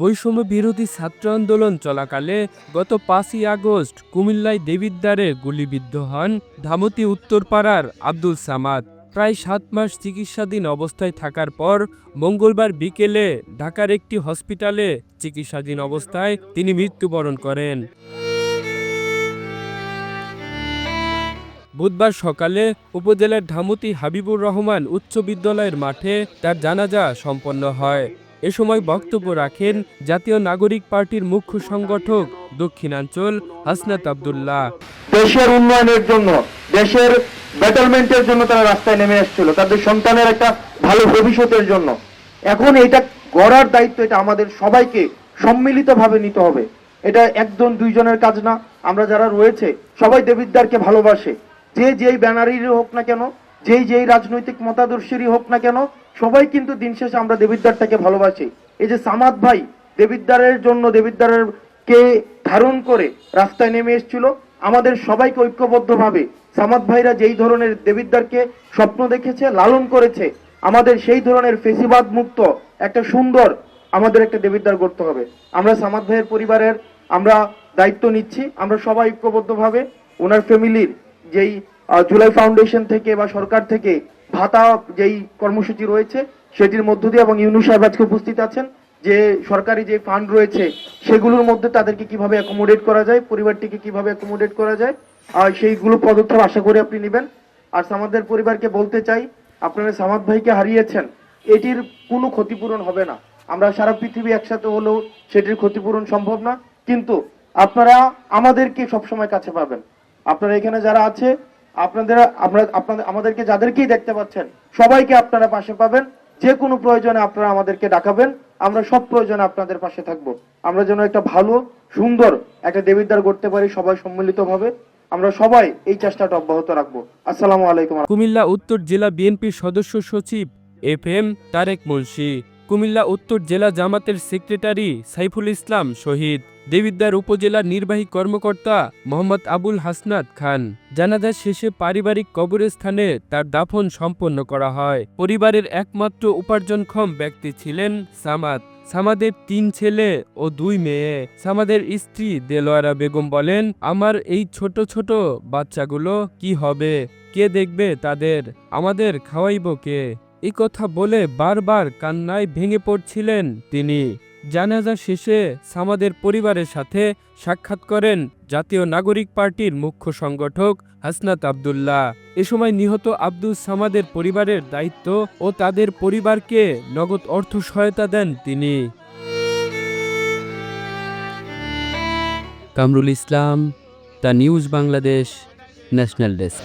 বৈষম্য বিরোধী ছাত্র আন্দোলন চলাকালে গত পাঁচই আগস্ট কুমিল্লায় দেবিদ্বারে গুলিবিদ্ধ হন ধামতি উত্তরপাড়ার আব্দুল সামাদ। প্রায় সাত মাস চিকিৎসাধীন অবস্থায় থাকার পর মঙ্গলবার বিকেলে ঢাকার একটি হসপিটালে চিকিৎসাধীন অবস্থায় তিনি মৃত্যুবরণ করেন। বুধবার সকালে উপজেলার ধামতি হাবিবুর রহমান উচ্চ বিদ্যালয়ের মাঠে তার জানাজা সম্পন্ন হয়। এ সময় বক্তব্য রাখেন জাতীয় নাগরিক পার্টির মুখ্য সংগঠক দক্ষিণাঞ্চল হাসনাত আবদুল্লাহ। দেশের উন্নয়নের জন্য, দেশের বেটারমেন্টের জন্য তারা রাস্তায় নেমে এসেছিল। তাদের সন্তানের একটা ভালো ভবিষ্যতের জন্য। এখন এটা গড়ার দায়িত্ব, এটা আমাদের সবাইকে সম্মিলিতভাবে নিতে হবে। এটা একজন, দুইজনের কাজ না। আমরা যারা রয়েছে, সবাই দেবিদ্দারকে ভালোবাসে। যে যেই ব্যানারেরই হোক না কেন, যেই যেই রাজনৈতিক মতাদর্শেরই হোক না কেন সবাই কিন্তু দিন শেষে আমরা দেবিদ্দারটাকে ভালোবাসি। এই যে সামাদ ভাই দেবিদ্দারের জন্য দেবিদ্দারের কে ধারণ করে রাস্তায় নেমে এসেছিল, আমাদের সবাইকে ঐক্যবদ্ধভাবে সামাদ ভাইরা যেই ধরনের দেবিদ্দারকে স্বপ্ন দেখেছে, লালন করেছে, আমাদের সেই ধরনের ফেসিবাদ মুক্ত একটা সুন্দর আমাদের একটা দেবিদ্বার করতে হবে। আমরা সামাদ ভাইয়ের পরিবারের আমরা দায়িত্ব নিচ্ছি, আমরা সবাই ঐক্যবদ্ধভাবে, ওনার ফ্যামিলির যেই জুলাই ফাউন্ডেশন থেকে বা সরকার থেকে ভাতা যেই কর্মসূচি রয়েছে, সেটির মধ্য দিয়ে এবং ইউনু সাহেব আজকে উপস্থিত আছেন, যে সরকারি যে ফান্ড রয়েছে, সেগুলোর মধ্যে তাদেরকে কীভাবে অ্যাকোমোডেট করা যায়, পরিবারটিকে কীভাবে অ্যাকোমোডেট করা যায়, আর সেইগুলো পদক্ষেপ আশা করি আপনি নেবেন। আর সামাদের পরিবারকে বলতে চাই, আপনারা সামাদ ভাইকে হারিয়েছেন, এটির কোনো ক্ষতিপূরণ হবে না। আমরা সারা পৃথিবী একসাথে হলেও সেটির ক্ষতিপূরণ সম্ভব না। কিন্তু আপনারা আমাদেরকে সবসময় কাছে পাবেন। আপনারা এখানে যারা আছে আপনাদের আপনাদের আমাদেরকে যাদেরকেই দেখতে পাচ্ছেন, সবাইকে আপনারা পাশে পাবেন। যে কোনো প্রয়োজনে আপনারা আমাদেরকে ডাকাবেন। আমরা সব প্রয়োজনে আপনাদের পাশে থাকব। আমরা যেন একটা ভালো, সুন্দর একটা দেবিদ্বার করতে পারি সবাই সম্মিলিতভাবে। আমরা সবাই এই চেষ্টাটা অব্যাহত রাখব। আসসালামু আলাইকুম। কুমিল্লা উত্তর জেলা বিএনপির সদস্য সচিব এফ এম তারেক মুন্সি। কুমিল্লা উত্তর জেলা জামাতের সেক্রেটারি সাইফুল ইসলাম শহীদ। দেবিদ্বার উপজেলার নির্বাহী কর্মকর্তা মোহাম্মদ আবুল হাসনাত খান। জানাজা শেষে পারিবারিক কবরস্থানে তার দাফন সম্পন্ন করা হয়। পরিবারের একমাত্র উপার্জনক্ষম ব্যক্তি ছিলেন সামাদ। সামাদের তিন ছেলে ও দুই মেয়ে। সামাদের স্ত্রী দেলোয়ারা বেগম বলেন, আমার এই ছোট ছোট বাচ্চাগুলো কি হবে? কে দেখবে তাদের? আমাদের খাওয়াইব কে? এই কথা বলে বারবার কান্নায় ভেঙে পড়ছিলেন তিনি। জানাজা শেষে সামাদের পরিবারের সাথে সাক্ষাৎ করেন জাতীয় নাগরিক পার্টির মুখ্য সংগঠক হাসনাত আবদুল্লাহ। এ সময় নিহত আব্দুল সামাদের পরিবারের দায়িত্ব ও তাদের পরিবারকে নগদ অর্থ সহায়তা দেন তিনি। Kamrul Islam, the news Bangladesh, national desk.